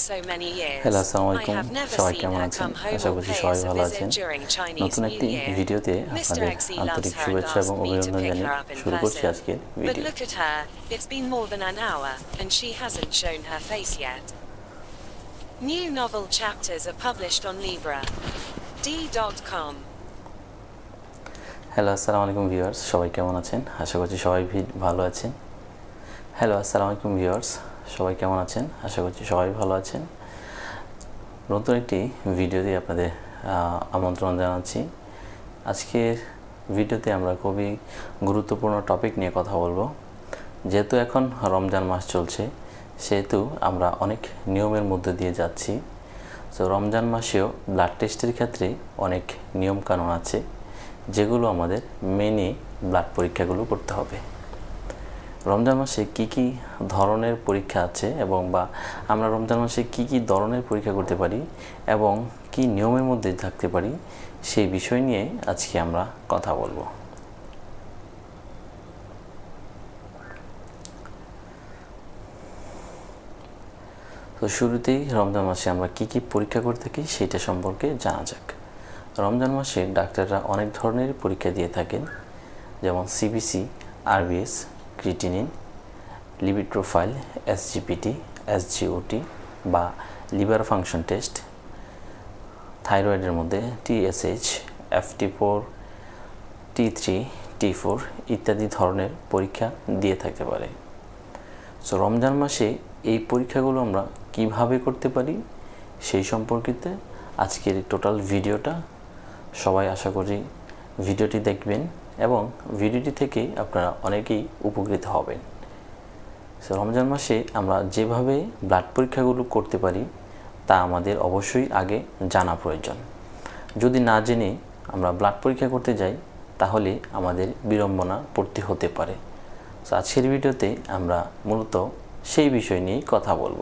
so many years. Hello আসসালামু আলাইকুম সবাই কেমন আছেন আশা করছি সবাই ভালো আছেন নতুন একটি ভিডিওতে আপনাদের আন্তরিক শুভেচ্ছা এবং অভিনন্দন জানিয়ে শুরু করছি আজকের video look at her, it's been more than an hour, and she hasn't shown her face yet. New novel chapters are published on Libra. D.com. Hello আসসালামু আলাইকুম ভিউয়ার্স সবাই কেমন আছেন আশা করছি সবাই ভালো আছেন হ্যালো আসসালামু আলাইকুম ভিউয়ার্স সবাই কেমন আছেন? আশা করছি সবাই ভালো আছেন। নতুন একটি ভিডিও দিয়ে আপনাদের আমন্ত্রণ জানাচ্ছি। আজকের ভিডিওতে আমরা খুবই গুরুত্বপূর্ণ টপিক নিয়ে কথা বলব। যেহেতু এখন রমজান মাস চলছে, সেহেতু আমরা অনেক নিয়মের মধ্যে দিয়ে যাচ্ছি। তো রমজান মাসেও ব্লাড টেস্টের ক্ষেত্রে অনেক নিয়মকানুন আছে, যেগুলো আমাদের মেনে ব্লাড পরীক্ষাগুলো করতে হবে। রমজান মাসে কি কি ধরনের পরীক্ষা আছে এবং বা আমরা রমজান মাসে কি কি ধরনের পরীক্ষা করতে পারি এবং কি নিয়মের মধ্যে থাকতে পারি সেই বিষয় নিয়ে আজকে আমরা কথা বলব। তো শুরুতেই রমজান মাসে আমরা কি কি পরীক্ষা করে থাকি সেটা সম্পর্কে জানা যাক। রমজান মাসে ডাক্তাররা অনেক ধরনের পরীক্ষা দিয়ে থাকেন, যেমন CBC RBS creatinine lipid profile SGPT SGOT বা লিভার ফাংশন টেস্ট থাইরয়েডের মধ্যে TSH FT four T three T four ইত্যাদি ধরনের পরীক্ষা দিয়ে থাকতে পারে। সো রমজান মাসে এই পরীক্ষাগুলো আমরা কীভাবে করতে পারি সেই সম্পর্কিত আজকের টোটাল ভিডিওটা সবাই আশা করি ভিডিওটি দেখবেন। এবং ভিডিওটি থেকে আপনারা অনেকেই উপকৃত হবেন। সো রমজান মাসে আমরা যেভাবে ব্লাড পরীক্ষাগুলো করতে পারি, তা আমাদের অবশ্যই আগে জানা প্রয়োজন। যদি না জেনে আমরা ব্লাড পরীক্ষা করতে যাই, তাহলে আমাদের বিড়ম্বনা পড়তে হতে পারে। তো আজকের ভিডিওতে আমরা মূলত সেই বিষয় নিয়েই কথা বলব।